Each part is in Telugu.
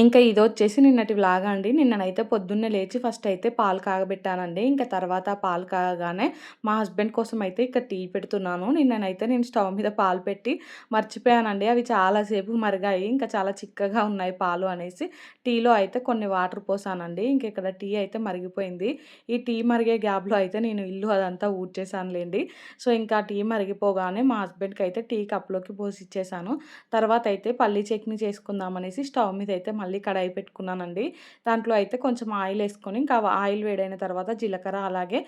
ఇంకా ఇది వచ్చేసి నిన్నటి లాగా అండి. నిన్ననైతే పొద్దున్నే లేచి ఫస్ట్ అయితే పాలు కాగబెట్టానండి. ఇంకా తర్వాత పాలు కాగానే మా హస్బెండ్ కోసం అయితే ఇక్కడ టీ పెడుతున్నాను. నిన్ననైతే నేను స్టవ్ మీద పాలు పెట్టి మర్చిపోయానండి. అవి చాలాసేపు మరిగాయి. ఇంకా చాలా చిక్కగా ఉన్నాయి పాలు అనేసి టీలో అయితే కొన్ని వాటర్ పోసానండి. ఇంక ఇక్కడ టీ అయితే మరిగిపోయింది. ఈ టీ మరిగే గ్యాప్లో అయితే నేను ఇల్లు అదంతా ఊడ్చేసానులేండి సో ఇంకా టీ మరిగిపోగానే మా హస్బెండ్కి అయితే టీ కప్లోకి పోసి ఇచ్చేసాను తర్వాత అయితే పల్లీ చట్నీ చేసుకుందాం అనేసి స్టవ్ మీద అయితే మళ్ళీ కడాయి పెట్టుకున్నానండి. దాంట్లో అయితే కొంచెం ఆయిల్ వేసుకొని ఇంకా ఆయిల్ వేడైన తర్వాత జీలకర్ర అలాగే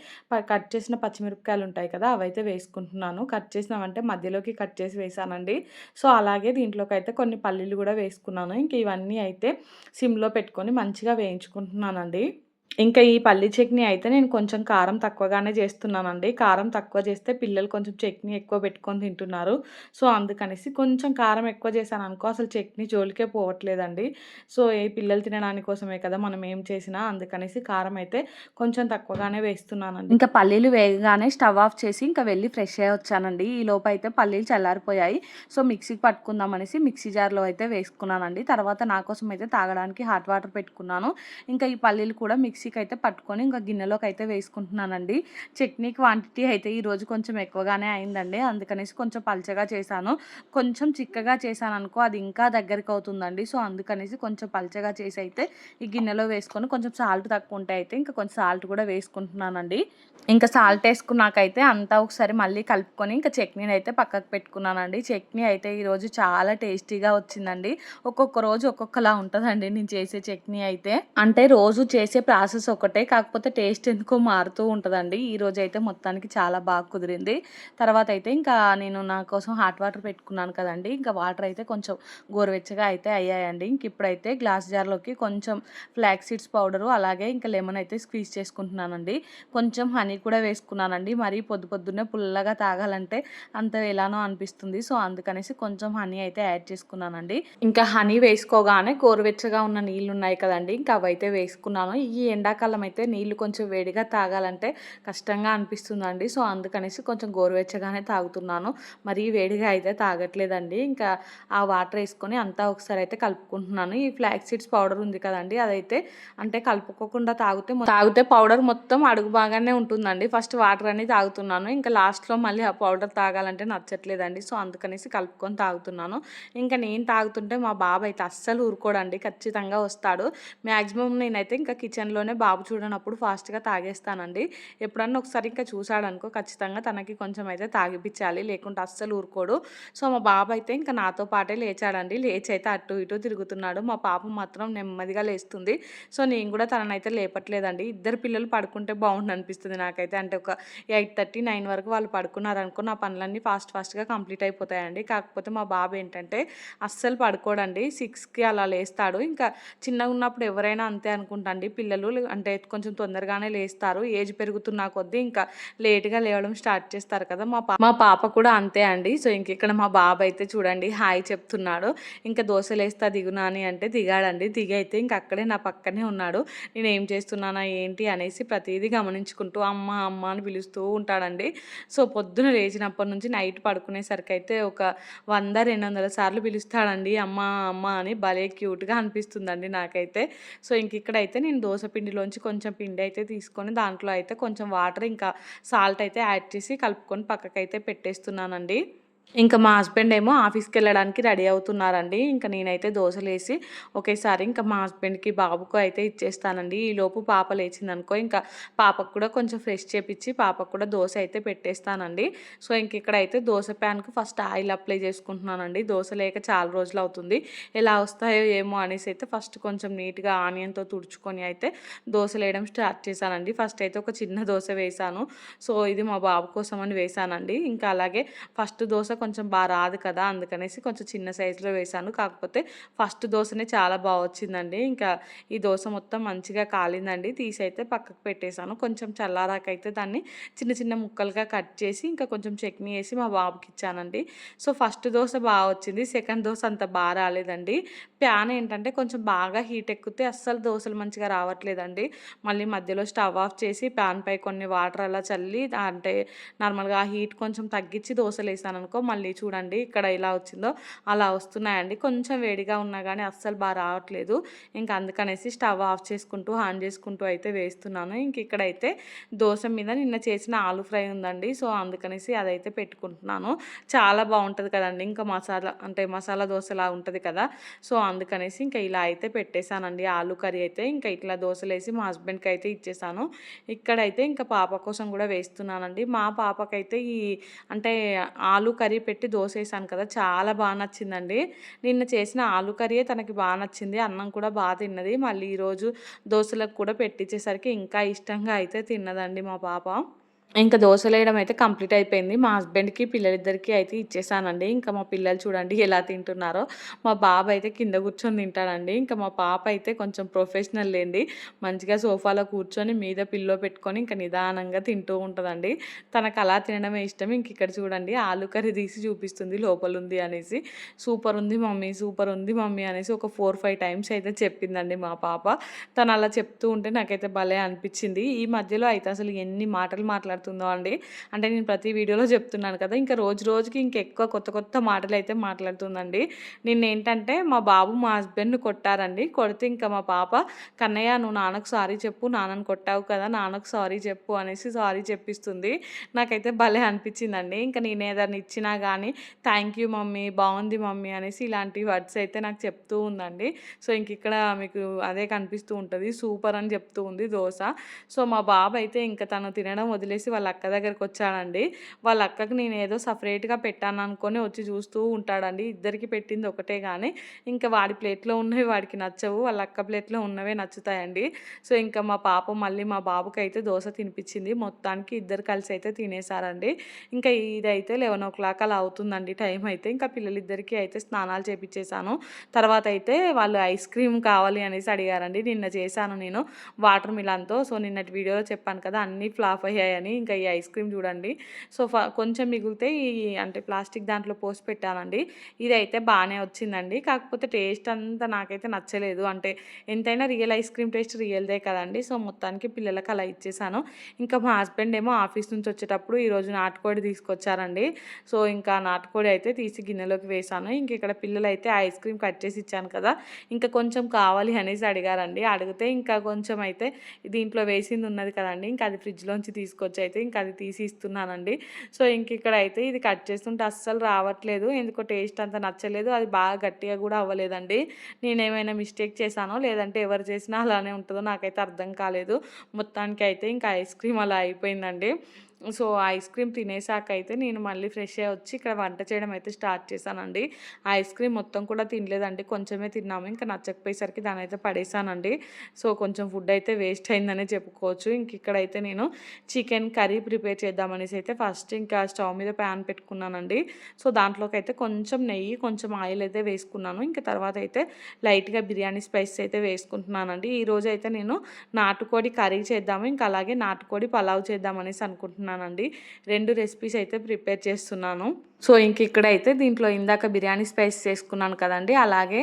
కట్ చేసిన పచ్చిమిరపకాయలు ఉంటాయి కదా అవైతే వేసుకుంటున్నాను. కట్ చేసినామంటే మధ్యలోకి కట్ చేసి వేసానండి. సో అలాగే దీంట్లోకి అయితే కొన్ని పల్లీలు కూడా వేసుకున్నాను. ఇంక ఇవన్నీ అయితే సిమ్లో పెట్టుకొని మంచిగా వేయించుకుంటున్నానండి. ఇంకా ఈ పల్లీ చట్నీ అయితే నేను కొంచెం కారం తక్కువగానే చేస్తున్నానండి. కారం తక్కువ చేస్తే పిల్లలు కొంచెం చట్నీ ఎక్కువ పెట్టుకొని తింటున్నారు. సో అందుకనేసి కొంచెం కారం ఎక్కువ చేశాను అనుకో అసలు చట్నీ జోలికే పోవట్లేదండి. సో ఏ పిల్లలు తినడానికి కోసమే కదా మనం ఏం చేసినా. అందుకనేసి కారం అయితే కొంచెం తక్కువగానే వేస్తున్నానండి. ఇంకా పల్లీలు వేయగానే స్టవ్ ఆఫ్ చేసి ఇంకా వెళ్ళి ఫ్రెష్ అయ్యి వచ్చానండి. ఈ లోపు అయితే పల్లీలు చల్లారిపోయాయి. సో మిక్సీకి పట్టుకుందాం అనేసి మిక్సీ జార్లో అయితే వేసుకున్నానండి. తర్వాత నా కోసం అయితే తాగడానికి హాట్ వాటర్ పెట్టుకున్నాను. ఇంకా ఈ పల్లీలు కూడా మిక్సీ మిక్సీకి అయితే పట్టుకొని ఇంకా గిన్నెలోకి అయితే వేసుకుంటున్నానండి. చట్నీ క్వాంటిటీ అయితే ఈరోజు కొంచెం ఎక్కువగానే అయిందండి. అందుకనేసి కొంచెం పల్చగా చేశాను. కొంచెం చిక్కగా చేశాను అనుకో అది ఇంకా దగ్గరికి అవుతుందండి సో అందుకనేసి కొంచెం పల్చగా చేసి అయితే ఈ గిన్నెలో వేసుకొని కొంచెం సాల్ట్ తక్కువ ఉంటే అయితే ఇంకా కొంచెం సాల్ట్ కూడా వేసుకుంటున్నానండి. ఇంకా సాల్ట్ వేసుకున్నాకైతే అంతా ఒకసారి మళ్ళీ కలుపుకొని ఇంకా చట్నీని అయితే పక్కకు పెట్టుకున్నానండి. చట్నీ అయితే ఈరోజు చాలా టేస్టీగా వచ్చిందండి. ఒక్కొక్క రోజు ఒక్కొక్కలా ఉంటుందండి నేను చేసే చట్నీ అయితే. అంటే రోజు చేసే ప్రాసెస్ ఒకటే. కాకపోతే టేస్ట్ ఎందుకో మారుతూ ఉంటుందండి. ఈరోజు అయితే మొత్తానికి చాలా బాగా కుదిరింది. తర్వాత అయితే ఇంకా నేను నా కోసం హాట్ వాటర్ పెట్టుకున్నాను కదండి. ఇంకా వాటర్ అయితే కొంచెం గోరువెచ్చగా అయితే అయ్యాయండి. ఇంక ఇప్పుడైతే గ్లాస్ జార్లోకి కొంచెం ఫ్లాక్ సీడ్స్ పౌడరు అలాగే ఇంకా లెమన్ అయితే స్క్వీజ్ చేసుకుంటున్నానండి. కొంచెం హనీ కూడా వేసుకున్నానండి. మరీ పొద్దు పొద్దున్నే పుల్లగా తాగాలంటే అంత ఎలానో అనిపిస్తుంది. సో అందుకనేసి కొంచెం హనీ అయితే యాడ్ చేసుకున్నానండి. ఇంకా హనీ వేసుకోగానే గోరువెచ్చగా ఉన్న నీళ్ళు ఉన్నాయి కదండి. ఇంకా అవైతే వేసుకున్నాను. ఈ ఎండాకాలం అయితే నీళ్ళు కొంచెం వేడిగా తాగాలంటే కష్టంగా అనిపిస్తుందండి. సో అందుకనేసి కొంచెం గోరువెచ్చగానే తాగుతున్నాను. మరీ వేడిగా అయితే తాగట్లేదండి. ఇంకా ఆ వాటర్ వేసుకొని అంతా ఒకసారి అయితే కలుపుకుంటున్నాను. ఈ ఫ్లాక్ సీడ్స్ పౌడర్ ఉంది కదండి అదైతే అంటే కలుపుకోకుండా తాగితే తాగితే పౌడర్ మొత్తం అడుగు బాగానే ఉంటుందండి. ఫస్ట్ వాటర్ అనేది తాగుతున్నాను. ఇంకా లాస్ట్లో మళ్ళీ ఆ పౌడర్ తాగాలంటే నచ్చట్లేదండి. సో అందుకనేసి కలుపుకొని తాగుతున్నాను. ఇంకా నేను తాగుతుంటే మా బాబు అయితే అస్సలు ఊరుకోడండి. ఖచ్చితంగా వస్తాడు. మ్యాక్సిమం నేనైతే ఇంకా కిచెన్లో కిచెన్లోనే బాబు చూడనప్పుడు ఫాస్ట్గా తాగేస్తానండి. ఎప్పుడన్నా ఒకసారి ఇంకా చూసాడనుకో ఖచ్చితంగా తనకి కొంచెం అయితే తాగిపించాలి లేకుంటే అస్సలు ఊరుకోడు. సో మా బాబు అయితే ఇంకా నాతో పాటే లేచాడండి. లేచి అయితే అటు ఇటు తిరుగుతున్నాడు. మా పాప మాత్రం నెమ్మదిగా లేస్తుంది. సో నేను కూడా తననైతే లేపట్లేదండి. ఇద్దరు పిల్లలు పడుకుంటే బాగుండు అనిపిస్తుంది నాకైతే. అంటే ఒక ఎయిట్ థర్టీ నైన్ వరకు వాళ్ళు పడుకున్నారనుకో నా పనులన్నీ ఫాస్ట్ ఫాస్ట్గా కంప్లీట్ అయిపోతాయండి. కాకపోతే మా బాబు ఏంటంటే అస్సలు పడుకోడండి. సిక్స్కి అలా లేస్తాడు. ఇంకా చిన్నగా ఉన్నప్పుడు ఎవరైనా అంతే అనుకుంటా అండి. పిల్లలు అంటే కొంచెం తొందరగానే లేస్తారు. ఏజ్ పెరుగుతున్న కొద్దీ ఇంకా లేట్గా లేవడం స్టార్ట్ చేస్తారు కదా. మా మా పాప కూడా అంతే అండి. సో ఇంక ఇక్కడ మా బాబు అయితే చూడండి హాయ్ చెప్తున్నాడు. ఇంకా దోశలు వేస్తా దిగునా అని అంటే దిగాడండి. దిగి అయితే ఇంక అక్కడే నా పక్కనే ఉన్నాడు. నేను ఏం చేస్తున్నానా ఏంటి అనేసి ప్రతిదీ గమనించుకుంటూ అమ్మ అమ్మ అని పిలుస్తూ ఉంటాడండి. సో పొద్దున లేచినప్పటి నుంచి నైట్ పడుకునేసరికి అయితే ఒక వంద రెండు వందల సార్లు పిలుస్తాడండి. అమ్మ అమ్మ అని భలే క్యూట్గా అనిపిస్తుందండి నాకైతే. సో ఇంక ఇక్కడైతే నేను దోశ పిండి పిండిలోంచి కొంచెం పిండి అయితే తీసుకొని దాంట్లో అయితే కొంచెం వాటర్ ఇంకా సాల్ట్ అయితే యాడ్ చేసి కలుపుకొని పక్కకైతే పెట్టేస్తున్నానండి. ఇంకా మా హస్బెండ్ ఏమో ఆఫీస్కి వెళ్ళడానికి రెడీ అవుతున్నారండి. ఇంకా నేనైతే దోశలు వేసి ఒకేసారి ఇంకా మా హస్బెండ్కి బాబుకు అయితే ఇచ్చేస్తానండి. ఈ లోపు పాప లేచిందనుకో ఇంకా పాపకు కూడా కొంచెం ఫ్రెష్ చేపించి పాపకు కూడా దోశ అయితే పెట్టేస్తానండి. సో ఇంక ఇక్కడ అయితే దోశ ప్యాన్కు ఫస్ట్ ఆయిల్ అప్లై చేసుకుంటున్నానండి. దోశ లేక చాలా రోజులు అవుతుంది. ఎలా వస్తాయో ఏమో అనేసి అయితే ఫస్ట్ కొంచెం నీట్గా ఆనియన్తో తుడుచుకొని అయితే దోశలు వేయడం స్టార్ట్ చేశానండి. ఫస్ట్ అయితే ఒక చిన్న దోశ వేసాను సో ఇది మా బాబు కోసం అని వేసానండి ఇంకా అలాగే ఫస్ట్ దోశ కొంచెం బాగా రాదు కదా అందుకనేసి కొంచెం చిన్న సైజులో వేశాను. కాకపోతే ఫస్ట్ దోశనే చాలా బాగా వచ్చిందండి. ఇంకా ఈ దోశ మొత్తం మంచిగా కాలిందండి. తీసి అయితే పక్కకు పెట్టేశాను. కొంచెం చల్లారాకైతే దాన్ని చిన్న చిన్న ముక్కలుగా కట్ చేసి ఇంకా కొంచెం చట్నీ వేసి మా బాబుకి ఇచ్చానండి. సో ఫస్ట్ దోశ బాగా వచ్చింది. సెకండ్ దోశ అంత బాగా రాలేదండి. ప్యాన్ ఏంటంటే కొంచెం బాగా హీట్ ఎక్కితే అస్సలు దోశలు మంచిగా రావట్లేదండి. మళ్ళీ మధ్యలో స్టవ్ ఆఫ్ చేసి ప్యాన్ పై కొన్ని వాటర్ అలా చల్లి అంటే నార్మల్గా ఆ హీట్ కొంచెం తగ్గించి దోశలు వేసాను అనుకో మళ్ళీ చూడండి ఇక్కడ ఇలా వచ్చిందో అలా వస్తున్నాయండి. కొంచెం వేడిగా ఉన్నా కానీ అస్సలు బాగా రావట్లేదు. ఇంకా అందుకనేసి స్టవ్ ఆఫ్ చేసుకుంటూ ఆన్ చేసుకుంటూ అయితే వేస్తున్నాను. ఇంక ఇక్కడైతే దోశ మీద నిన్న చేసిన ఆలు ఫ్రై ఉందండి. సో అందుకనేసి అదైతే పెట్టుకుంటున్నాను. చాలా బాగుంటుంది కదండి. ఇంకా మసాలా అంటే మసాలా దోశలా ఉంటుంది కదా. సో అందుకనేసి ఇంకా ఇలా అయితే పెట్టేశానండి. ఆలు కర్రీ అయితే ఇంకా ఇట్లా దోశలు వేసి మా హస్బెండ్కి అయితే ఇచ్చేసాను ఇక్కడైతే ఇంకా పాప కోసం కూడా వేస్తున్నానండి. మా పాపకైతే ఈ అంటే ఆలు కర్రీ పెట్టి దోశ వేసాను కదా చాలా బాగా నచ్చిందండి. నిన్న చేసిన ఆలు కర్రీయే తనకి బాగా నచ్చింది అన్నం కూడా బాగా తిన్నది. మళ్ళీ ఈరోజు దోశలకు కూడా పెట్టించేసరికి ఇంకా ఇష్టంగా అయితే తిన్నదండి మా పాప. ఇంకా దోశలేయడం అయితే కంప్లీట్ అయిపోయింది. మా హస్బెండ్కి పిల్లలిద్దరికీ అయితే ఇచ్చేసానండి. ఇంకా మా పిల్లలు చూడండి ఎలా తింటున్నారో. మా బాబు అయితే కింద కూర్చొని తింటాడండి. ఇంకా మా పాప అయితే కొంచెం ప్రొఫెషనల్ లేండి మంచిగా సోఫాలో కూర్చొని మీద పిల్లో పెట్టుకొని ఇంకా నిదానంగా తింటూ ఉంటుందండి. తనకు అలా తినడమే ఇష్టం. ఇంక ఇక్కడ చూడండి ఆలు కర్రీ తీసి చూపిస్తుంది లోపల ఉంది అనేసి. సూపర్ ఉంది మమ్మీ సూపర్ ఉంది మమ్మీ అనేసి ఒక ఫోర్ ఫైవ్ టైమ్స్ అయితే చెప్పిందండి మా పాప. తను అలా చెప్తూ ఉంటే నాకైతే భలే అనిపించింది. ఈ మధ్యలో అయితే అసలు ఎన్ని మాటలు మాట్లాడుతూ మాట్లాడుతుందో అండి. అంటే నేను ప్రతి వీడియోలో చెప్తున్నాను కదా ఇంకా రోజు రోజుకి ఇంకెక్కువ కొత్త కొత్త మాటలు అయితే మాట్లాడుతుందండి. నిన్న ఏంటంటే మా బాబు మా హస్బెండ్ని కొట్టారండి. కొడితే ఇంకా మా పాప కన్నయ్య నువ్వు నాన్నకు సారీ చెప్పు నాన్నని కొట్టావు కదా నాన్నకు సారీ చెప్పు అనేసి సారీ చెప్పిస్తుంది. నాకైతే భలే అనిపించిందండి. ఇంకా నేను ఏదైనా ఇచ్చినా కానీ థ్యాంక్ యూ మమ్మీ బాగుంది మమ్మీ అనేసి ఇలాంటి వర్డ్స్ అయితే నాకు చెప్తూ ఉందండి. సో ఇంక ఇక్కడ మీకు అదే కనిపిస్తూ ఉంటుంది. సూపర్ అని చెప్తూ ఉంది దోశ. సో మా బాబు అయితే ఇంకా తను తినడం వదిలేసి వాళ్ళ అక్క దగ్గరికి వచ్చాడండి. వాళ్ళ అక్కకి నేను ఏదో సపరేట్గా పెట్టాను అనుకొని వచ్చి చూస్తూ ఉంటాడండి. ఇద్దరికి పెట్టింది ఒకటే కానీ ఇంకా వాడి ప్లేట్లో ఉన్నవి వాడికి నచ్చవు. వాళ్ళ అక్క ప్లేట్లో ఉన్నవే నచ్చుతాయండి. సో ఇంకా మా పాప మళ్ళీ మా బాబుకి అయితే దోశ తినిపించింది. మొత్తానికి ఇద్దరు కలిసి అయితే తినేసారండి. ఇంకా ఇదైతే లెవెన్ ఓ క్లాక్ అలా అవుతుందండి టైం అయితే. ఇంకా పిల్లలిద్దరికీ అయితే స్నానాలు చేపించేశాను తర్వాత అయితే వాళ్ళు ఐస్ క్రీమ్ కావాలి అనేసి అడిగారండి. నిన్న చేశాను నేను. వాటర్ మిలాన్తో. సో నిన్నటి వీడియోలో చెప్పాను కదా అన్నీ ఫ్లాప్ అయ్యాయని. ఇంకా ఈ ఐస్ క్రీమ్ చూడండి. సో కొంచెం మిగిలితే ఈ అంటే ప్లాస్టిక్ దాంట్లో పోసి పెట్టానండి ఇది అయితే బాగానే వచ్చిందండి. కాకపోతే టేస్ట్ అంతా నాకైతే నచ్చలేదు. అంటే ఎంతైనా రియల్ ఐస్ క్రీమ్ టేస్ట్ రియల్దే కదండి. సో మొత్తానికి పిల్లలకు అలా ఇచ్చేసాను. ఇంకా మా హస్బెండ్ ఏమో ఆఫీస్ నుంచి వచ్చేటప్పుడు ఈరోజు నాటుకోడి తీసుకొచ్చారండి. సో ఇంకా నాటుకోడి అయితే తీసి గిన్నెలోకి వేసాను. ఇంక ఇక్కడ పిల్లలు అయితే ఐస్ క్రీమ్ కట్ చేసి ఇచ్చాను కదా. ఇంకా కొంచెం కావాలి అనేసి అడిగారండి. అడిగితే ఇంకా కొంచెం అయితే దీంట్లో వేసింది ఉన్నది కదండి. ఇంకా అది ఫ్రిడ్జ్లోంచి తీసుకొచ్చి అయితే ఇంకా అది తీసి ఇస్తున్నానండి. సో ఇంక ఇక్కడ అయితే ఇది కట్ చేస్తుంటే అస్సలు రావట్లేదు. ఎందుకో టేస్ట్ అంత నచ్చలేదు. అది బాగా గట్టిగా కూడా అవ్వలేదండి. నేను ఏమైనా మిస్టేక్ చేశానో లేదంటే ఎవరు చేసినా అలానే ఉంటుందో నాకైతే అర్థం కాలేదు. మొత్తానికి అయితే ఇంకా ఐస్ క్రీమ్ అలా అయిపోయిందండి. సో ఐస్ క్రీమ్ తినేసాక అయితే నేను మళ్ళీ ఫ్రెష్ అయ్యి వచ్చి ఇక్కడ వంట చేయడం అయితే స్టార్ట్ చేశానండి. ఐస్ క్రీమ్ మొత్తం కూడా తినలేదండి. కొంచెమే తిన్నాము. ఇంకా నచ్చకపోయేసరికి దాని అయితే పడేసానండి. సో కొంచెం ఫుడ్ అయితే వేస్ట్ అయిందనే చెప్పుకోవచ్చు. ఇంక ఇక్కడైతే నేను చికెన్ కర్రీ ప్రిపేర్ చేద్దామనేసి అయితే ఫస్ట్ ఇంకా స్టవ్ మీద ప్యాన్ పెట్టుకున్నానండి. సో దాంట్లోకి అయితే కొంచెం నెయ్యి కొంచెం ఆయిల్ అయితే వేసుకున్నాను. ఇంకా తర్వాత అయితే లైట్గా బిర్యానీ స్పైస్ అయితే వేసుకుంటున్నానండి. ఈరోజు అయితే నేను నాటుకోడి కర్రీ చేద్దాము. ఇంకా అలాగే నాటుకోడి పలావ్ చేద్దామనేసి అనుకుంటున్నాను. అనుకుంటున్నానండి రెండు రెసిపీస్ అయితే ప్రిపేర్ చేస్తున్నాను. సో ఇంక ఇక్కడైతే దీంట్లో ఇందాక బిర్యానీ స్పైస్ చేసుకున్నాను కదండి. అలాగే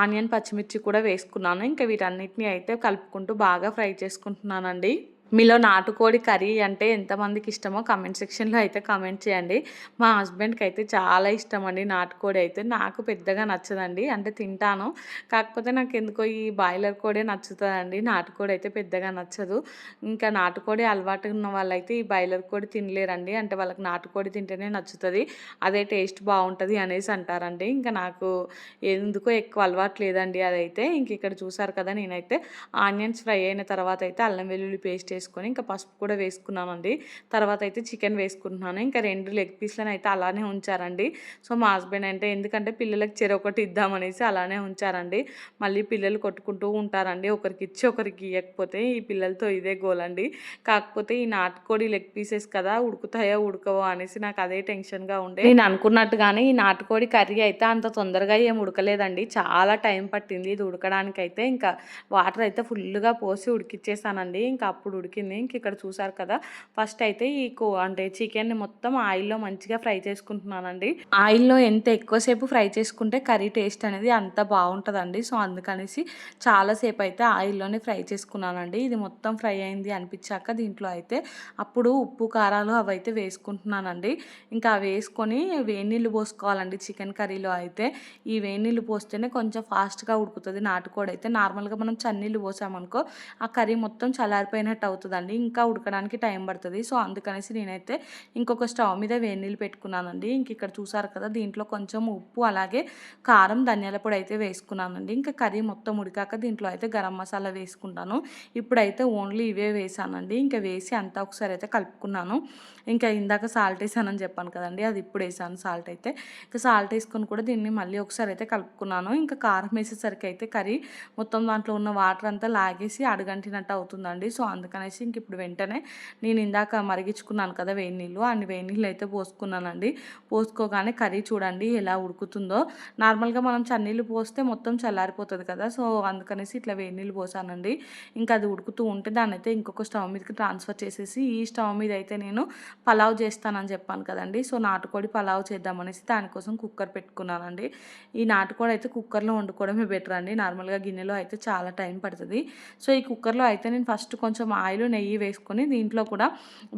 ఆనియన్ పచ్చిమిర్చి కూడా వేసుకున్నాను. ఇంకా వీటన్నిటిని అయితే కలుపుకుంటూ బాగా ఫ్రై చేసుకుంటున్నానండి. మీలో నాటుకోడి కర్రీ అంటే ఎంతమందికి ఇష్టమో కమెంట్ సెక్షన్లో అయితే కమెంట్ చేయండి. మా హస్బెండ్కి అయితే చాలా ఇష్టం అండి నాటుకోడి అయితే. నాకు పెద్దగా నచ్చదండి. అంటే తింటాను. కాకపోతే నాకు ఎందుకో ఈ బాయిలర్ కోడే నచ్చుతుందండి. నాటుకోడి అయితే పెద్దగా నచ్చదు. ఇంకా నాటుకోడి అలవాటు ఉన్న వాళ్ళైతే ఈ బాయిలర్ కోడి తినలేరండి. అంటే వాళ్ళకి నాటుకోడి తింటేనే నచ్చుతుంది. అదే టేస్ట్ బాగుంటుంది అనేసి అంటారండి. ఇంకా నాకు ఎందుకో ఎక్కువ అలవాటు లేదండి అదైతే. ఇంక ఇక్కడ చూసారు కదా నేనైతే. ఆనియన్స్ ఫ్రై అయిన తర్వాత అయితే అల్లం వెల్లుల్లి పేస్ట్ చేసుకొని ఇంకా పసుపు కూడా వేసుకున్నామండి. తర్వాత అయితే చికెన్ వేసుకుంటున్నాను. ఇంకా రెండు లెగ్ పీస్లను అయితే అలానే ఉంచారండి. సో మా హస్బెండ్ అంటే ఎందుకంటే పిల్లలకి చెరొకటి ఇద్దామనేసి అలానే ఉంచారండి. మళ్ళీ పిల్లలు కొట్టుకుంటూ ఉంటారండి. ఒకరికి ఇచ్చి ఒకరికి ఇవ్వకపోతే ఈ పిల్లలతో ఇదే గోలండి కాకపోతే ఈ నాటుకోడి లెగ్ పీసెస్ కదా ఉడుకుతాయో ఉడకవో అనేసి నాకు అదే టెన్షన్గా ఉండే. నేను అనుకున్నట్టుగానే ఈ నాటుకోడి కర్రీ అయితే అంత తొందరగా ఏం ఉడకలేదండి. చాలా టైం పట్టింది ఇది ఉడకడానికి అయితే ఇంకా వాటర్ అయితే ఫుల్గా పోసి ఉడికిచ్చేసానండి. ఇంకా అప్పుడు ఉడికింది. ఇంక ఇక్కడ చూసారు కదా ఫస్ట్ అయితే ఈ కో అంటే చికెన్ని మొత్తం ఆయిల్లో మంచిగా ఫ్రై చేసుకుంటున్నానండి. ఆయిల్లో ఎంత ఎక్కువసేపు ఫ్రై చేసుకుంటే కర్రీ టేస్ట్ అనేది అంత బాగుంటుందండి. సో అందుకనేసి చాలాసేపు అయితే ఆయిల్లోనే ఫ్రై చేసుకున్నానండి. ఇది మొత్తం ఫ్రై అయింది అనిపించాక దీంట్లో అయితే అప్పుడు ఉప్పు కారాలు అవి అయితే వేసుకుంటున్నానండి. ఇంకా అవి వేసుకొని వేణీళ్ళు పోసుకోవాలండి చికెన్ కర్రీలో అయితే. ఈ వేణీళ్ళు పోస్తేనే కొంచెం ఫాస్ట్గా ఉడుకుతుంది. నాటుకోడి అయితే నార్మల్గా మనం చన్నీళ్ళు పోసామనుకో ఆ కర్రీ మొత్తం చల్లారిపోయినట్టు అవుతుందండి. ఇంకా ఉడకడానికి టైం పడుతుంది. సో అందుకనేసి నేనైతే ఇంకొక స్టవ్ మీద వేడినీళ్ళు పెట్టుకున్నానండి. ఇంక ఇక్కడ చూసారు కదా దీంట్లో కొంచెం ఉప్పు అలాగే కారం ధనియాల పొడి అయితే వేసుకున్నానండి. ఇంకా కర్రీ మొత్తం ఉడికాక దీంట్లో అయితే గరం మసాలా వేసుకుంటాను. ఇప్పుడైతే ఓన్లీ ఇవే వేసానండి. ఇంకా వేసి అంతా ఒకసారి అయితే కలుపుకున్నాను. ఇంకా ఇందాక సాల్ట్ వేసానని చెప్పాను కదండి అది ఇప్పుడు వేసాను సాల్ట్ అయితే. ఇంకా సాల్ట్ వేసుకొని కూడా దీన్ని మళ్ళీ ఒకసారి అయితే కలుపుకున్నాను. ఇంకా కారం వేసేసరికి అయితే కర్రీ మొత్తం దాంట్లో ఉన్న వాటర్ అంతా లాగేసి అడుగంటినట్టు అవుతుందండి. సో అనేసి ఇంక ఇప్పుడు వెంటనే నేను ఇందాక మరిగించుకున్నాను కదా వేడి నీళ్ళు అన్ని వేడి నీళ్ళు అయితే పోసుకున్నానండి. పోసుకోగానే కర్రీ చూడండి ఎలా ఉడుకుతుందో. నార్మల్గా మనం చన్నీళ్ళు పోస్తే మొత్తం చల్లారిపోతుంది కదా సో అందుకనేసి ఇట్లా వేడి నీళ్ళు పోసానండి. ఇంకా అది ఉడుకుతూ ఉంటే దాన్ని అయితే ఇంకొక స్టవ్ మీదకి ట్రాన్స్ఫర్ చేసేసి ఈ స్టవ్ మీద అయితే నేను పలావ్ చేస్తానని చెప్పాను కదండి. సో నాటుకోడి పలావ్ చేద్దామనేసి దానికోసం కుక్కర్ పెట్టుకున్నానండి. ఈ నాటుకోడి అయితే కుక్కర్లో వండుకోవడమే బెటర్ అండి. నార్మల్గా గిన్నెలో అయితే చాలా టైం పడుతుంది. సో ఈ కుక్కర్లో అయితే నేను ఫస్ట్ కొంచెం ఆయిల్ నెయ్యి వేసుకొని దీంట్లో కూడా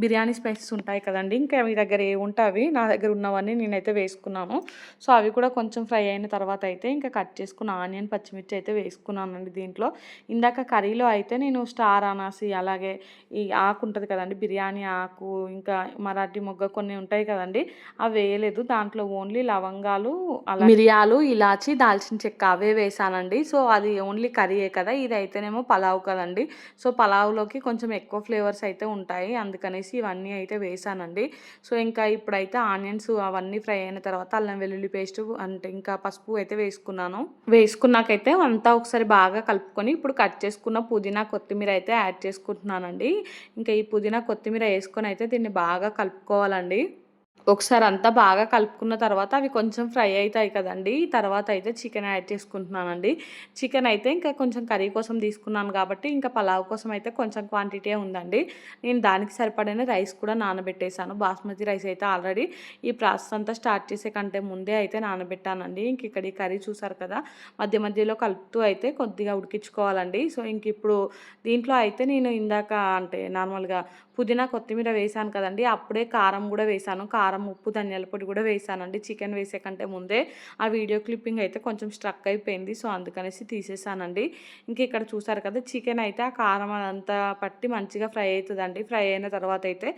బిర్యానీ స్పైసెస్ ఉంటాయి కదండి. ఇంకా మీ దగ్గర ఏ ఉంటే అవి నా దగ్గర ఉన్నవన్నీ నేనైతే వేసుకున్నాను. సో అవి కూడా కొంచెం ఫ్రై అయిన తర్వాత అయితే ఇంకా కట్ చేసుకున్న ఆనియన్ పచ్చిమిర్చి అయితే వేసుకున్నానండి దీంట్లో. ఇందాక కర్రీలో అయితే నేను స్టార్ అనాసి అలాగే ఈ ఆకు ఉంటుంది కదండి బిర్యానీ ఆకు ఇంకా మరాఠీ మొగ్గ కొన్ని ఉంటాయి కదండి అవి వేయలేదు. దాంట్లో ఓన్లీ లవంగాలు అలా మిరియాలు ఇలాచి దాల్చిన చెక్క అవే వేసానండి. సో అది ఓన్లీ కర్రీయే కదా ఇది అయితేనేమో పలావ్ కదండి. సో పలావ్లోకి కొంచెం ఎక్కువ ఫ్లేవర్స్ అయితే ఉంటాయి. అందుకనేసి ఇవన్నీ అయితే వేసానండి. సో ఇంకా ఇప్పుడైతే ఆనియన్స్ అవన్నీ ఫ్రై అయిన తర్వాత అల్లం వెల్లుల్లి పేస్ట్ అంటే ఇంకా పసుపు అయితే వేసుకున్నాను. వేసుకున్నాకైతే అంతా ఒకసారి బాగా కలుపుకొని ఇప్పుడు కట్ చేసుకున్న పుదీనా కొత్తిమీర అయితే యాడ్ చేసుకుంటున్నానండి. ఇంకా ఈ పుదీనా కొత్తిమీర వేసుకొని అయితే దీన్ని బాగా కలుపుకోవాలండి. ఒకసారి అంతా బాగా కలుపుకున్న తర్వాత అవి కొంచెం ఫ్రై అవుతాయి కదండి. తర్వాత అయితే చికెన్ యాడ్ చేసుకుంటున్నానండి. చికెన్ అయితే ఇంకా కొంచెం కర్రీ కోసం తీసుకున్నాను కాబట్టి ఇంకా పలావ్ కోసం అయితే కొంచెం క్వాంటిటీ ఉందండి. నేను దానికి సరిపడిన రైస్ కూడా నానబెట్టేశాను. బాస్మతి రైస్ అయితే ఆల్రెడీ ఈ ప్రాసెస్ అంతా స్టార్ట్ చేసే కంటే ముందే అయితే నానబెట్టానండి. ఇంక ఇక్కడ ఈ కర్రీ చూసారు కదా మధ్య మధ్యలో కలుపుతూ అయితే కొద్దిగా ఉడికించుకోవాలండి. సో ఇంక ఇప్పుడు దీంట్లో అయితే నేను ఇందాక అంటే నార్మల్గా పుదీనా కొత్తిమీర వేసాను కదండి అప్పుడే కారం కూడా వేసాను కారం ఉప్పు ధనియాల పొడి కూడా వేసానండి. చికెన్ వేసే కంటే ముందే ఆ వీడియో క్లిప్పింగ్ అయితే కొంచెం స్ట్రక్ అయిపోయింది. సో అందుకనేసి తీసేసానండి. ఇంకా ఇక్కడ చూసారు కదా చికెన్ అయితే ఆ కారం అదంతా పట్టి మంచిగా ఫ్రై అవుతుందండి. ఫ్రై అయిన తర్వాత అయితే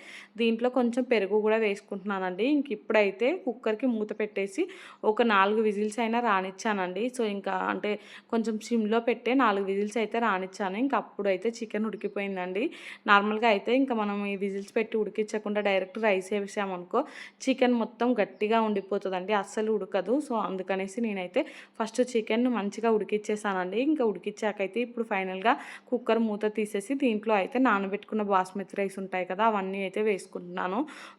దీంట్లో కొంచెం పెరుగు కూడా వేసుకుంటున్నానండి. ఇంక ఇప్పుడైతే కుక్కర్కి మూత పెట్టేసి ఒక నాలుగు విజిల్స్ అయినా రానిచ్చానండి. సో ఇంకా అంటే కొంచెం సిమ్లో పెట్టే నాలుగు విజిల్స్ అయితే రానిచ్చాను. ఇంక అప్పుడు అయితే చికెన్ ఉడికిపోయిందండి. నార్మల్గా అయితే ఇంకా మనం ఈ విజిల్స్ పెట్టి ఉడికించకుండా డైరెక్ట్ రైస్ వేసామనుకో చికెన్ మొత్తం గట్టిగా ఉండిపోతుందండి అస్సలు ఉడకదు. సో అందుకనేసి నేనైతే ఫస్ట్ చికెన్ మంచిగా ఉడికిచ్చేసానండి. ఇంకా ఉడికిచ్చాకైతే ఇప్పుడు ఫైనల్గా కుక్కర్ మూత తీసేసి దీంట్లో అయితే నానబెట్టుకున్న బాస్మతి రైస్ ఉంటాయి కదా అవన్నీ అయితే వేసుకుంటున్నాను.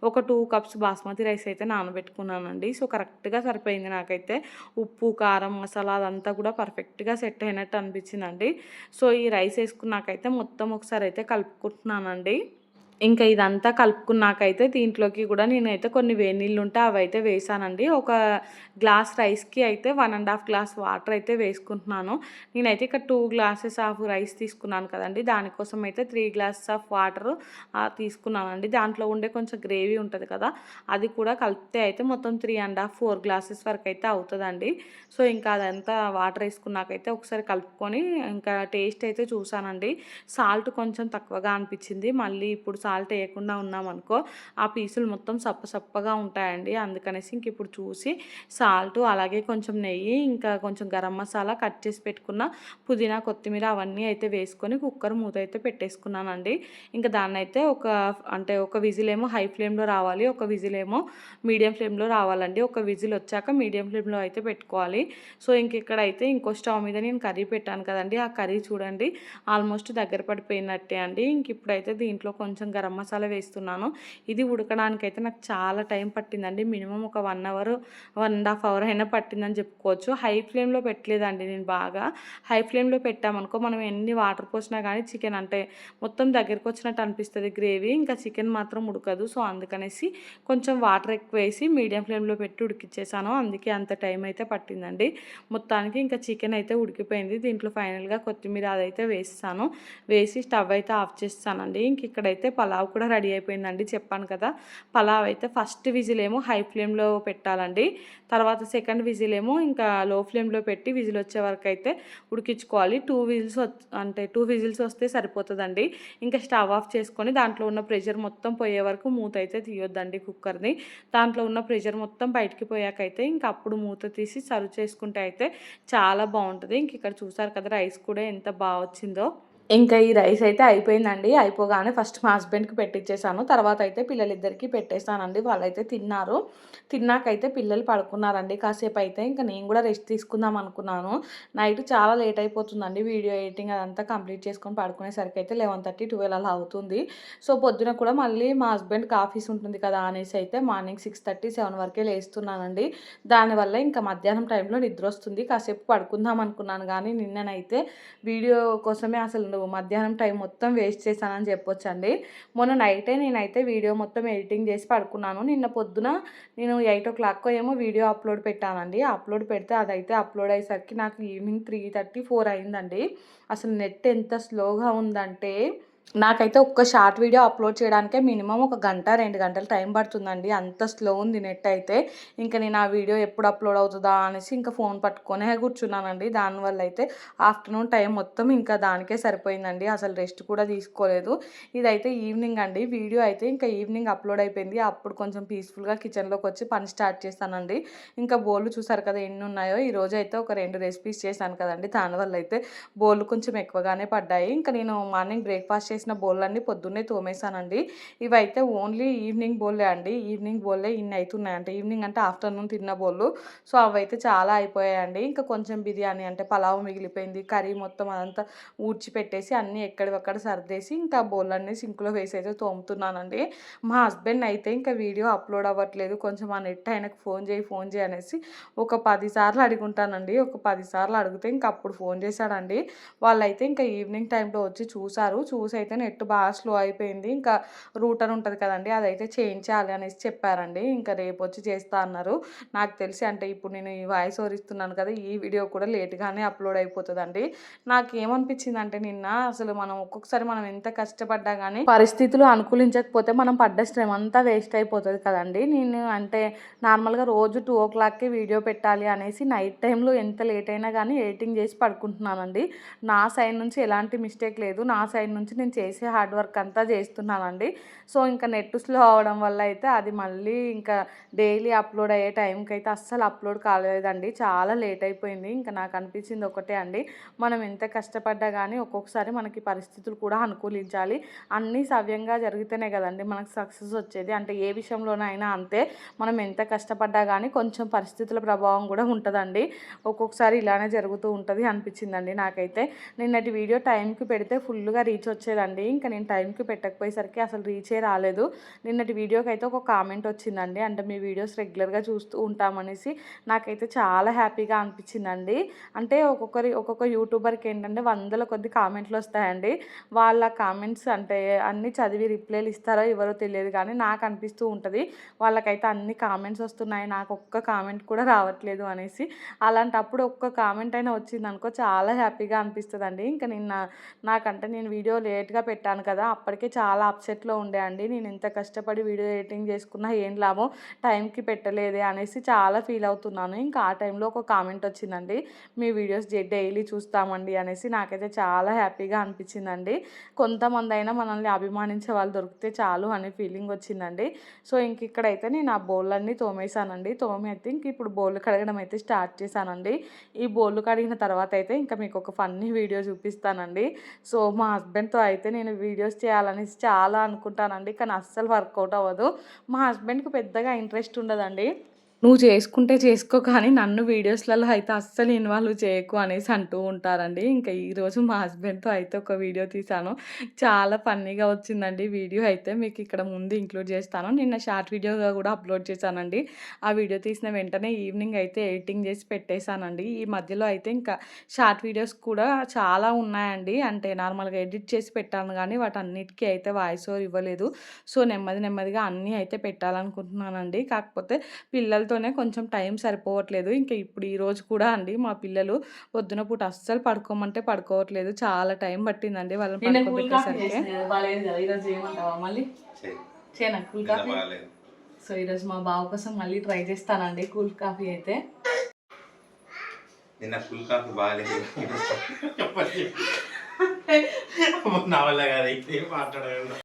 ఒక టూ కప్స్ బాస్మతి రైస్ అయితే నానబెట్టుకున్నానండి. సో కరెక్ట్గా సరిపోయింది నాకైతే. ఉప్పు కారం మసాలా అదంతా కూడా పర్ఫెక్ట్గా సెట్ అయినట్టు అనిపించిందండి. సో ఈ రైస్ వేసుకున్నాకైతే మొత్తం ఒకసారి అయితే కలుపుకుంటున్నానండి. ఇంకా ఇదంతా కలుపుకున్నాకైతే దీంట్లోకి కూడా నేనైతే కొన్ని వేడి నీళ్ళు ఉంటే అవి అయితే వేసానండి ఒక గ్లాస్ రైస్కి అయితే one and half glass water అయితే వేసుకుంటున్నాను. నేనైతే ఇక్కడ టూ గ్లాసెస్ ఆఫ్ రైస్ తీసుకున్నాను కదండి. దానికోసం అయితే త్రీ గ్లాసెస్ ఆఫ్ వాటర్ తీసుకున్నానండి. దాంట్లో ఉండే కొంచెం గ్రేవీ ఉంటుంది కదా అది కూడా కలిపితే అయితే మొత్తం three and half four glasses వరకు అయితే అవుతుందండి. సో ఇంకా అదంతా వాటర్ వేసుకున్నాకైతే ఒకసారి కలుపుకొని ఇంకా టేస్ట్ అయితే చూసానండి సాల్ట్ కొంచెం తక్కువగా అనిపించింది. మళ్ళీ ఇప్పుడు సాల్ట్ వేయకుండా ఉన్నామనుకో ఆ పీసులు మొత్తం సప్ప సప్పగా ఉంటాయండి. అందుకనేసి ఇంక ఇప్పుడు చూసి సాల్ట్ అలాగే కొంచెం నెయ్యి ఇంకా కొంచెం గరం మసాలా కట్ చేసి పెట్టుకున్న పుదీనా కొత్తిమీర అవన్నీ అయితే వేసుకొని కుక్కర్ మూత అయితే పెట్టేసుకున్నానండి. ఇంకా దాన్ని అయితే ఒక అంటే ఒక విజిల్ ఏమో హై ఫ్లేమ్లో రావాలి ఒక విజిల్ ఏమో మీడియం ఫ్లేమ్లో రావాలండి. ఒక విజిల్ వచ్చాక మీడియం ఫ్లేమ్లో అయితే పెట్టుకోవాలి. సో ఇంక ఇక్కడైతే అయితే ఇంకో స్టవ్ మీద నేను కర్రీ పెట్టాను కదండి. ఆ కర్రీ చూడండి ఆల్మోస్ట్ దగ్గర పడిపోయినట్టే అండి. ఇంక ఇప్పుడైతే దీంట్లో కొంచెం గరం మసాలా వేస్తున్నాను. ఇది ఉడకడానికి అయితే నాకు చాలా టైం పట్టిందండి. మినిమం ఒక one hour one and half hour అయినా పట్టిందని చెప్పుకోవచ్చు. హై ఫ్లేమ్లో పెట్టలేదండి నేను బాగా. హై ఫ్లేమ్లో పెట్టామనుకో మనం ఎన్ని వాటర్ పోసినా కానీ చికెన్ అంటే మొత్తం దగ్గరికి వచ్చినట్టు అనిపిస్తుంది గ్రేవీ. ఇంకా చికెన్ మాత్రం ఉడకదు. సో అందుకనేసి కొంచెం వాటర్ ఎక్కువ వేసి మీడియం ఫ్లేమ్లో పెట్టి ఉడికిచ్చేసాను. అందుకే అంత టైం అయితే పట్టిందండి. మొత్తానికి ఇంకా చికెన్ అయితే ఉడికిపోయింది. దీంట్లో ఫైనల్గా కొత్తిమీర అదైతే వేస్తాను. వేసి స్టవ్ అయితే ఆఫ్ చేస్తానండి. ఇంక ఇక్కడైతే పలావ్ కూడా రెడీ అయిపోయిందండి. చెప్పాను కదా పలావ్ అయితే ఫస్ట్ విజిల్ ఏమో హై ఫ్లేమ్లో పెట్టాలండి. తర్వాత సెకండ్ విజిల్ ఏమో ఇంకా లో ఫ్లేమ్లో పెట్టి విజిల్ వచ్చే వరకు అయితే ఉడికించుకోవాలి. టూ విజిల్స్ అంటే టూ విజిల్స్ వస్తే సరిపోతుందండి. ఇంకా స్టవ్ ఆఫ్ చేసుకొని దాంట్లో ఉన్న ప్రెషర్ మొత్తం పోయే వరకు మూత అయితే తీయొద్దండి కుక్కర్ని. దాంట్లో ఉన్న ప్రెషర్ మొత్తం బయటికి పోయాకైతే ఇంకా అప్పుడు మూత తీసి సర్వ్ చేసుకుంటే అయితే చాలా బాగుంటుంది. ఇంక ఇక్కడ చూసారు కదా రైస్ కూడా ఎంత బాగా వచ్చిందో. ఇంకా ఈ రైస్ అయితే అయిపోయిందండి. అయిపోగానే ఫస్ట్ మా హస్బెండ్కి పెట్టించేసాను తర్వాత అయితే పిల్లలిద్దరికి పెట్టేసానండి వాళ్ళైతే తిన్నారు. తిన్నాకైతే పిల్లలు పడుకున్నారండి. కాసేపు అయితే ఇంకా నేను కూడా రెస్ట్ తీసుకుందాం అనుకున్నాను. నైట్ చాలా లేట్ అయిపోతుందండి. వీడియో ఎడిటింగ్ అదంతా కంప్లీట్ చేసుకొని పడుకునేసరికి అయితే లెవెన్ థర్టీ ట్వెల్వ్ అలా అవుతుంది. సో పొద్దున కూడా మళ్ళీ మా హస్బెండ్కి ఆఫీస్ ఉంటుంది కదా అనేసి అయితే మార్నింగ్ సిక్స్ థర్టీ సెవెన్ వరకే లేస్తున్నానండి. దానివల్ల ఇంకా మధ్యాహ్నం టైంలో నిద్ర వస్తుంది. కాసేపు పడుకుందాం అనుకున్నాను. కానీ నిన్ననైతే వీడియో కోసమే అసలు మధ్యాహ్నం టైం మొత్తం వేస్ట్ చేశానని చెప్పొచ్చండి. మొన్న నైటే నేనైతే వీడియో మొత్తం ఎడిటింగ్ చేసి పడుకున్నాను. నిన్న పొద్దున నేను ఎయిట్ ఓ క్లాక్ ఏమో వీడియో అప్లోడ్ పెట్టానండి. అప్లోడ్ పెడితే అదైతే అప్లోడ్ అయ్యేసరికి నాకు ఈవినింగ్ త్రీ థర్టీ ఫోర్ అయిందండి. అసలు నెట్ ఎంత స్లోగా ఉందంటే నాకైతే ఒక్క షార్ట్ వీడియో అప్లోడ్ చేయడానికే మినిమం ఒక గంట రెండు గంటలు టైం పడుతుందండి. అంత స్లో ఉంది నెట్ అయితే. ఇంకా నేను ఆ వీడియో ఎప్పుడు అప్లోడ్ అవుతుందా అనేసి ఇంకా ఫోన్ పట్టుకొనే కూర్చున్నానండి. దానివల్ల అయితే ఆఫ్టర్నూన్ టైం మొత్తం ఇంకా దానికే సరిపోయిందండి. అసలు రెస్ట్ కూడా తీసుకోలేదు. ఇదైతే ఈవినింగ్ అండి. వీడియో అయితే ఇంకా ఈవినింగ్ అప్లోడ్ అయిపోయింది. అప్పుడు కొంచెం పీస్ఫుల్గా కిచెన్లోకి వచ్చి పని స్టార్ట్ చేస్తానండి. ఇంకా బోళ్ళు చూసారు కదా ఎన్ని ఉన్నాయో ఈ రోజు అయితే ఒక రెండు రెసిపీస్ చేశాను కదండి. దానివల్ల అయితే బోళ్ళు కొంచెం ఎక్కువగానే పడ్డాయి. ఇంకా నేను మార్నింగ్ బ్రేక్ఫాస్ట్ చేసిన బోళ్ళన్నీ పొద్దున్నే తోమేశానండి. ఇవైతే ఓన్లీ ఈవినింగ్ బోళ్ళే అండి. ఈవినింగ్ బోళ్ళే ఇన్ని అవుతున్నాయి అంటే ఈవినింగ్ అంటే ఆఫ్టర్నూన్ తిన్న బోళ్ళు సో అవైతే చాలా అయిపోయాయండి. ఇంకా కొంచెం బిర్యానీ అంటే పలావ్ మిగిలిపోయింది. కర్రీ మొత్తం అదంతా ఊడ్చి పెట్టేసి అన్నీ ఎక్కడివక్కడ సర్దేసి ఇంకా బోళ్ళన్నీ సింక్లో వేసి అయితే తోముతున్నానండి. మా హస్బెండ్ అయితే ఇంకా వీడియో అప్లోడ్ అవ్వట్లేదు. కొంచెం ఆ నెట్ ఆయనకు ఫోన్ చేయి ఫోన్ చేయి అనేసి ఒక పదిసార్లు అడుగుంటానండి. ఒక పదిసార్లు అడిగితే ఇంకా అప్పుడు ఫోన్ చేశాడండి. వాళ్ళైతే ఇంకా ఈవినింగ్ టైంలో వచ్చి చూశారు. చూసి అయితే నెట్ బాగా స్లో అయిపోయింది. ఇంకా రూటర్ ఉంటుంది కదండి అదైతే చేయించాలి అనేసి చెప్పారండి. ఇంకా రేపు వచ్చి చేస్తా అన్నారు. నాకు తెలిసి అంటే ఇప్పుడు నేను ఈ వాయిస్ ఓవర్ ఇస్తున్నాను కదా ఈ వీడియో కూడా లేట్గానే అప్లోడ్ అయిపోతుందండి. నాకు ఏమనిపించింది అంటే నిన్న అసలు మనం ఒక్కొక్కసారి మనం ఎంత కష్టపడ్డా కానీ పరిస్థితులు అనుకూలించకపోతే మనం పడ్డ శ్రమ అంతా వేస్ట్ అయిపోతుంది కదండి. నేను అంటే నార్మల్గా రోజు టూ ఓ క్లాక్కి వీడియో పెట్టాలి అనేసి నైట్ టైంలో ఎంత లేట్ అయినా కానీ ఎడిటింగ్ చేసి పడుకుంటున్నానండి. నా సైడ్ నుంచి ఎలాంటి మిస్టేక్ లేదు. నా సైడ్ నుంచి నేను చేసే హార్డ్ వర్క్ అంతా చేస్తున్నానండి. సో ఇంకా నెట్ స్లో అవడం వల్ల అయితే అది మళ్ళీ ఇంకా డైలీ అప్లోడ్ అయ్యే టైంకి అయితే అస్సలు అప్లోడ్ కాలేదండి. చాలా లేట్ అయిపోయింది. ఇంకా నాకు అనిపించింది ఒకటే అండి. మనం ఎంత కష్టపడ్డా కానీ ఒక్కొక్కసారి మనకి పరిస్థితులు కూడా అనుకూలించాలి. అన్నీ సవ్యంగా జరిగితేనే కదండి మనకు సక్సెస్ వచ్చేది. అంటే ఏ విషయంలోనైనా అంతే. మనం ఎంత కష్టపడ్డా కానీ కొంచెం పరిస్థితుల ప్రభావం కూడా ఉంటుందండి. ఒక్కొక్కసారి ఇలానే జరుగుతూ ఉంటుంది అనిపించిందండి నాకైతే. నిన్నటి వీడియో టైంకి పెడితే ఫుల్గా రీచ్ వచ్చేది అండి ఇంకా నేను టైంకి పెట్టకపోయేసరికి అసలు రీచే రాలేదు. నిన్నటి వీడియోకి అయితే ఒక కామెంట్ వచ్చిందండి. అంటే మీ వీడియోస్ రెగ్యులర్గా చూస్తూ ఉంటామనేసి నాకైతే చాలా హ్యాపీగా అనిపించిందండి. అంటే ఒక్కొక్కరి ఒక్కొక్క యూట్యూబర్కి ఏంటంటే వందల కొద్ది కామెంట్లు వస్తాయండి. వాళ్ళ కామెంట్స్ అంటే అన్ని చదివి రిప్లైలు ఇస్తారో ఎవరో తెలియదు కానీ నాకు అనిపిస్తూ ఉంటుంది. వాళ్ళకైతే అన్ని కామెంట్స్ వస్తున్నాయి. నాకు ఒక్క కామెంట్ కూడా రావట్లేదు అనేసి. అలాంటప్పుడు ఒక్క కామెంట్ అయినా వచ్చింది అనుకో చాలా హ్యాపీగా అనిపిస్తుంది అండి ఇంకా నిన్న నాకంటే నేను వీడియో లేట్ లేట్గా పెట్టాను కదా! అప్పటికే చాలా అప్సెట్లో ఉండే అండి. నేను ఇంత కష్టపడి వీడియో ఎడిటింగ్ చేసుకున్నా ఏం లాభం? టైంకి పెట్టలేదే అనేసి చాలా ఫీల్ అవుతున్నాను. ఇంకా ఆ టైంలో ఒక కామెంట్ వచ్చిందండి. మీ వీడియోస్ డైలీ చూస్తామండి అనేసి నాకైతే చాలా హ్యాపీగా అనిపించిందండి. కొంతమంది అయినా మనల్ని అభిమానించే వాళ్ళు దొరికితే చాలు అనే ఫీలింగ్ వచ్చిందండి. సో ఇంక ఇక్కడైతే నేను ఆ బౌల్లన్నీ తోమేశానండి. తోమి అయితే ఇంక ఇప్పుడు బౌల్ కడగడం అయితే స్టార్ట్ చేశానండి. ఈ బౌల్ కడిగిన తర్వాత అయితే ఇంకా మీకు ఒక ఫన్నీ వీడియో చూపిస్తానండి. సో మా హస్బెండ్తో అయితే అయితే నేను వీడియోస్ చేయాలనేసి చాలా అనుకుంటానండి. కానీ అస్సలు వర్కౌట్ అవ్వదు. మా హస్బెండ్కి పెద్దగా ఇంట్రెస్ట్ ఉండదండి. నువ్వు చేసుకుంటే చేసుకో కానీ నన్ను వీడియోస్లలో అయితే అస్సలు ఇన్వాల్వ్ చేయకు అనేసి అంటూ ఉంటారండి. ఇంకా ఈరోజు మా హస్బెండ్తో అయితే ఒక వీడియో తీశాను. చాలా ఫన్నీగా వచ్చిందండి వీడియో అయితే. మీకు ఇక్కడ ముందు ఇంక్లూడ్ చేస్తాను. నిన్న షార్ట్ వీడియోగా కూడా అప్లోడ్ చేశానండి. ఆ వీడియో తీసిన వెంటనే ఈవినింగ్ అయితే ఎడిటింగ్ చేసి పెట్టేశానండి. ఈ మధ్యలో అయితే ఇంకా షార్ట్ వీడియోస్ కూడా చాలా ఉన్నాయండి. అంటే నార్మల్గా ఎడిట్ చేసి పెట్టాను కానీ వాటన్నిటికీ అయితే వాయిస్ ఓవర్ ఇవ్వలేదు. సో నెమ్మది నెమ్మదిగా అన్నీ అయితే పెట్టాలనుకుంటున్నానండి. కాకపోతే పిల్లలతో పిల్లలతోనే కొంచెం టైం సరిపోవట్లేదు. ఇంకా ఇప్పుడు ఈ రోజు కూడా అండి మా పిల్లలు పొద్దున పూట అస్సలు పడుకోమంటే పడుకోవట్లేదు. చాలా టైం పట్టిందండి వాళ్ళని పడుకోబెట్టేసరికి. మళ్ళీ? చేయనా కూల్ కాఫీ? సో ఈరోజు మా బావ కోసం మళ్ళీ ట్రై చేస్తానండి కూల్ కాఫీ అయితే. నిన్న ఫుల్ కాఫీ బాగాలేదు. నా వల్ల కాదు అయితే మాట్లాడగలను?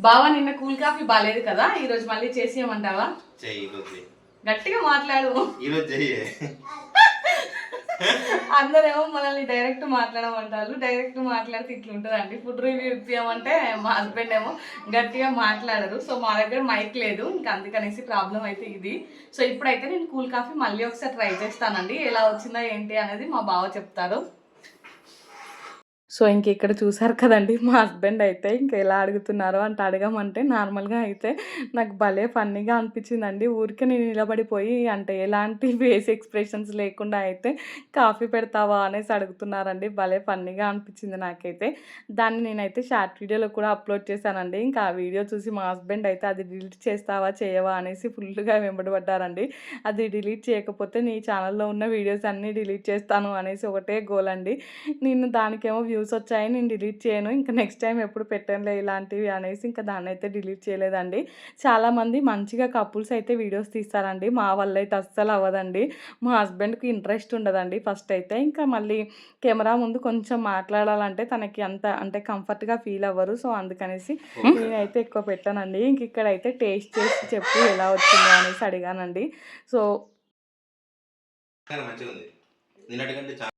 బావా నిన్న కూల్ కాఫీ బాగాలేదు కదా? ఈరోజు మళ్ళీ చేసి ఇవ్వమంటావా? చెయ్యి ఈరోజు గట్టిగా మాట్లాడు. ఈరోజు చెయ్యి. అందరేమో మనల్ని డైరెక్ట్ మాట్లాడమంటారు. డైరెక్ట్ మాట్లాడితే ఇట్లుంటుందండి ఫుడ్ రివ్యూ ఇప్పామంటే మా హస్బెండ్ ఏమో గట్టిగా మాట్లాడరు. సో మా దగ్గర మైక్ లేదు. ఇంకా అందుకనేసి ప్రాబ్లం అయితే ఇది. సో ఇప్పుడైతే నేను కూల్ కాఫీ మళ్ళీ ఒకసారి ట్రై చేస్తానండి. ఎలా వచ్చిందా ఏంటి అనేది మా బావ చెప్తారు. సో ఇంక ఇక్కడ చూసారు కదండి? మా హస్బెండ్ అయితే ఇంకా ఎలా అడుగుతున్నారో అంటే అడగమంటే నార్మల్గా అయితే నాకు భలే ఫన్నీగా అనిపించిందండి. ఊరికే నేను నిలబడిపోయి అంటే ఎలాంటి ఫేస్ ఎక్స్ప్రెషన్స్ లేకుండా అయితే కాఫీ పెడతావా అనేసి అడుగుతున్నారండి. భలే ఫన్నీగా అనిపించింది నాకైతే. దాన్ని నేనైతే షార్ట్ వీడియోలో కూడా అప్లోడ్ చేశానండి. ఇంకా ఆ వీడియో చూసి మా హస్బెండ్ అయితే అది డిలీట్ చేస్తావా చేయవా అనేసి ఫుల్గా వెంబడిపడ్డారండి. అది డిలీట్ చేయకపోతే నీ ఛానల్లో ఉన్న వీడియోస్ అన్నీ డిలీట్ చేస్తాను అనేసి ఒకటే గోల్ అండి నేను దానికేమో వ్యూస్ వ్యూస్ వచ్చాయి నేను డిలీట్ చేయను. ఇంకా నెక్స్ట్ టైం ఎప్పుడు పెట్టనులే ఇలాంటివి అనేసి ఇంకా దాన్ని అయితే డిలీట్ చేయలేదండి. చాలామంది మంచిగా కపుల్స్ అయితే వీడియోస్ తీస్తారండి. మా వల్ల అయితే అస్సలు అవ్వదండి. మా హస్బెండ్కి ఇంట్రెస్ట్ ఉండదండి ఫస్ట్ అయితే. ఇంకా మళ్ళీ కెమెరా ముందు కొంచెం మాట్లాడాలంటే తనకి అంత అంటే కంఫర్ట్గా ఫీల్ అవ్వరు. సో అందుకనేసి నేనైతే ఎక్కువ పెట్టానండి. ఇంక ఇక్కడైతే టేస్ట్ చేసి చెప్పు ఎలా వచ్చిందో అనేసి అడిగానండి. సో మంచిగా ఉంది నిన్నటికంటే చాలా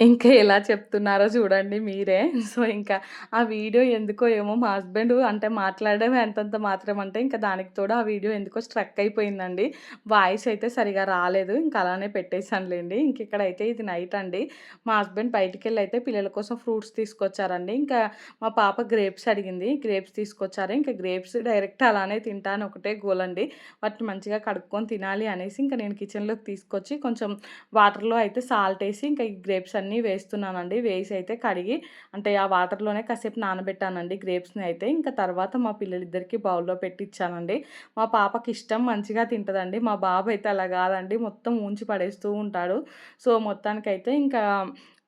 ఇంకా ఎలా చెప్తున్నారో చూడండి మీరే. సో ఇంకా ఆ వీడియో ఎందుకో ఏమో మా హస్బెండ్ అంటే మాట్లాడడం ఎంతంత మాత్రం అంటే ఇంకా దానికి తోడు ఆ వీడియో ఎందుకో స్ట్రక్ అయిపోయిందండి. వాయిస్ అయితే సరిగా రాలేదు. ఇంకా అలానే పెట్టేశానులేండి. ఇంక ఇక్కడైతే ఇది నైట్ అండి. మా హస్బెండ్ బయటికి వెళ్ళి అయితే పిల్లల కోసం ఫ్రూట్స్ తీసుకొచ్చారండి. ఇంకా మా పాప గ్రేప్స్ అడిగింది. గ్రేప్స్ తీసుకొచ్చారు. ఇంకా గ్రేప్స్ డైరెక్ట్ అలానే తింటాను ఒకటే గోలండి. వాటిని మంచిగా కడుక్కొని తినాలి అనేసి ఇంకా నేను కిచెన్లోకి తీసుకొచ్చి కొంచెం వాటర్లో అయితే సాల్ట్ వేసి ఇంకా ఈ గ్రేప్స్ అన్ని అన్నీ వేస్తున్నానండి. వేసి అయితే కడిగి అంటే ఆ వాటర్లోనే కాసేపు నానబెట్టానండి గ్రేప్స్ని అయితే. ఇంకా తర్వాత మా పిల్లలిద్దరికి బౌల్లో పెట్టి ఇచ్చానండి మా పాపకి ఇష్టం మంచిగా తింటుందండి. మా బాబు అయితే అలా కాదండి. మొత్తం ఉంచి పడేస్తూ ఉంటాడు. సో మొత్తానికైతే ఇంకా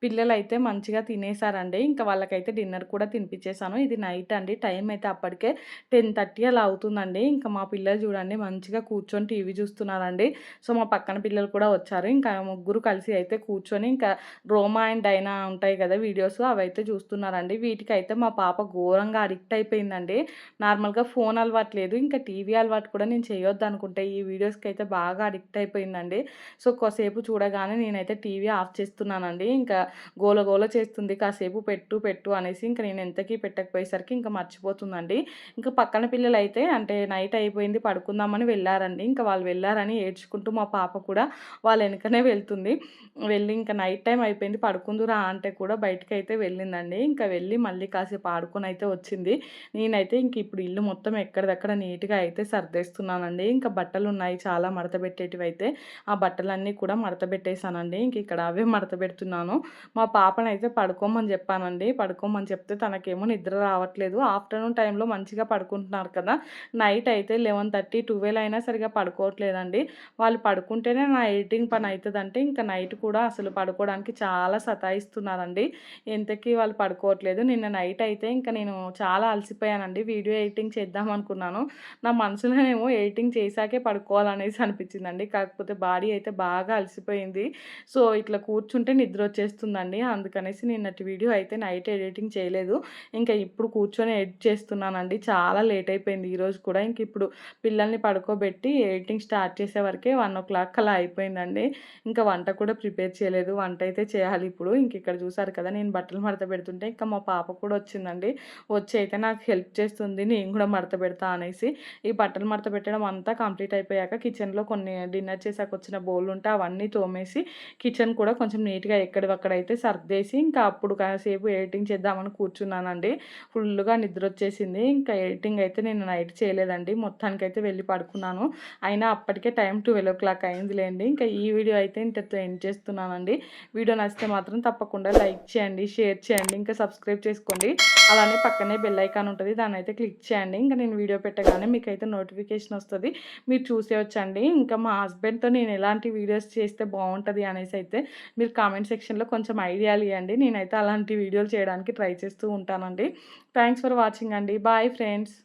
పిల్లలు అయితే మంచిగా తినేసారండి. ఇంకా వాళ్ళకైతే డిన్నర్ కూడా తినిపించేశాను ఇది నైట్ అండి. టైం అయితే అప్పటికే టెన్ థర్టీ అలా అవుతుందండి. ఇంకా మా పిల్లలు చూడండి మంచిగా కూర్చొని టీవీ చూస్తున్నారండి. సో మా పక్కన పిల్లలు కూడా వచ్చారు. ఇంకా ముగ్గురు కలిసి అయితే కూర్చొని ఇంకా రోమా అండ్ డైనా ఉంటాయి కదా వీడియోస్ అవి అయితే చూస్తున్నారండి. వీటికి అయితే మా పాప ఘోరంగా అడిక్ట్ అయిపోయిందండి. నార్మల్గా ఫోన్ అలవాటు లేదు ఇంకా టీవీ అలవాటు కూడా నేను చేయొద్దు అనుకుంటే ఈ వీడియోస్కి అయితే బాగా అడిక్ట్ అయిపోయిందండి. సో కొద్దిసేపు చూడగానే నేనైతే టీవీ ఆఫ్ చేస్తున్నానండి. ఇంకా గోల గోల చేస్తుంది. కాసేపు పెట్టు పెట్టు అనేసి ఇంకా నేను ఎంతకీ పెట్టకపోయేసరికి ఇంకా మర్చిపోతుందండి. ఇంకా పక్కన పిల్లలు అయితే అంటే నైట్ అయిపోయింది పడుకుందామని వెళ్ళారండి. ఇంకా వాళ్ళు వెళ్ళారని ఏడ్చుకుంటూ మా పాప కూడా వాళ్ళ వెనుకనే వెళ్తుంది. వెళ్ళి ఇంకా నైట్ టైం అయిపోయింది పడుకుందురా అంటే కూడా బయటకు అయితే వెళ్ళిందండి. ఇంకా వెళ్ళి మళ్ళీ కాసేపు ఆడుకొని అయితే వచ్చింది. నేనైతే ఇంక ఇప్పుడు ఇల్లు మొత్తం ఎక్కడిదక్కడ నీట్గా అయితే సర్దేస్తున్నానండి. ఇంకా బట్టలు ఉన్నాయి చాలా మడత పెట్టేటివి అయితే ఆ బట్టలన్నీ కూడా మడత పెట్టేశానండి. ఇంక ఇక్కడ అవే మడత పెడుతున్నాను. మా పాపనైతే పడుకోమని చెప్పానండి. పడుకోమని చెప్తే తనకేమో నిద్ర రావట్లేదు. ఆఫ్టర్నూన్ టైంలో మంచిగా పడుకుంటున్నారు కదా. నైట్ అయితే లెవెన్ థర్టీ ట్వెల్వ్ అయినా సరిగా పడుకోవట్లేదండి. వాళ్ళు పడుకుంటేనే నా ఎడిటింగ్ పని అవుతుందంటే ఇంకా నైట్ కూడా అసలు పడుకోవడానికి చాలా సతాయిస్తున్నారండి. ఎంతకీ వాళ్ళు పడుకోవట్లేదు. నిన్న నైట్ అయితే ఇంకా నేను చాలా అలసిపోయానండి. వీడియో ఎడిటింగ్ చేద్దాం అనుకున్నాను. నా మనసులోనేమో ఎడిటింగ్ చేశాకే పడుకోవాలనేసి అనిపించిందండి. కాకపోతే బాడీ అయితే బాగా అలసిపోయింది. సో ఇట్లా కూర్చుంటే నిద్ర వచ్చేస్తుంది. వస్తుందండి. అందుకనేసి నిన్నటి వీడియో అయితే నైట్ ఎడిటింగ్ చేయలేదు. ఇంకా ఇప్పుడు కూర్చొని ఎడిట్ చేస్తున్నానండి. చాలా లేట్ అయిపోయింది ఈరోజు కూడా. ఇంక ఇప్పుడు పిల్లల్ని పడుకోబెట్టి ఎడిటింగ్ స్టార్ట్ చేసే వరకే వన్ ఓ క్లాక్ అలా అయిపోయిందండి. ఇంకా వంట కూడా ప్రిపేర్ చేయలేదు. వంట అయితే చేయాలి ఇప్పుడు. ఇంక ఇక్కడ చూసారు కదా నేను బట్టలు మడత పెడుతుంటే ఇంకా మా పాప కూడా వచ్చిందండి. వచ్చి అయితే నాకు హెల్ప్ చేస్తుంది. నేను కూడా మడత పెడతా అనేసి. ఈ బట్టలు మడత పెట్టడం అంతా కంప్లీట్ అయిపోయాక కిచెన్లో కొన్ని డిన్నర్ చేసాక వచ్చిన బౌల్ ఉంటే అవన్నీ తోమేసి కిచెన్ కూడా కొంచెం నీట్గా అక్కడైతే సర్దేసి ఇంకా అప్పుడు కాసేపు ఎడిటింగ్ చేద్దామని కూర్చున్నానండి. ఫుల్గా నిద్ర వచ్చేసింది ఇంకా ఎడిటింగ్ అయితే నేను నైట్ చేయలేదండి. మొత్తానికి అయితే వెళ్ళి పడుకున్నాను. అయినా అప్పటికే టైం ట్వెల్వ్ ఓ క్లాక్ అయిందిలేండి. ఇంకా ఈ వీడియో అయితే ఇంతతో ఎండ్ చేస్తున్నానండి. వీడియో నచ్చితే మాత్రం తప్పకుండా లైక్ చేయండి షేర్ చేయండి ఇంకా సబ్స్క్రైబ్ చేసుకోండి. అలానే పక్కనే బెల్ ఐకాన్ ఉంటుంది. దాన్ని అయితే క్లిక్ చేయండి. ఇంకా నేను వీడియో పెట్టగానే మీకు అయితే నోటిఫికేషన్ వస్తుంది. మీరు చూసేవచ్చండి ఇంకా మా హస్బెండ్తో నేను ఎలాంటి వీడియోస్ చేస్తే బాగుంటుంది అనేసి అయితే మీరు కామెంట్ సెక్షన్లో కొంచెం కొంచెం ఐడియాలు ఇవ్వండి నేనైతే అలాంటి వీడియోలు చేయడానికి ట్రై చేస్తూ ఉంటానండి. థ్యాంక్స్ ఫర్ వాచింగ్ అండి. Bye friends.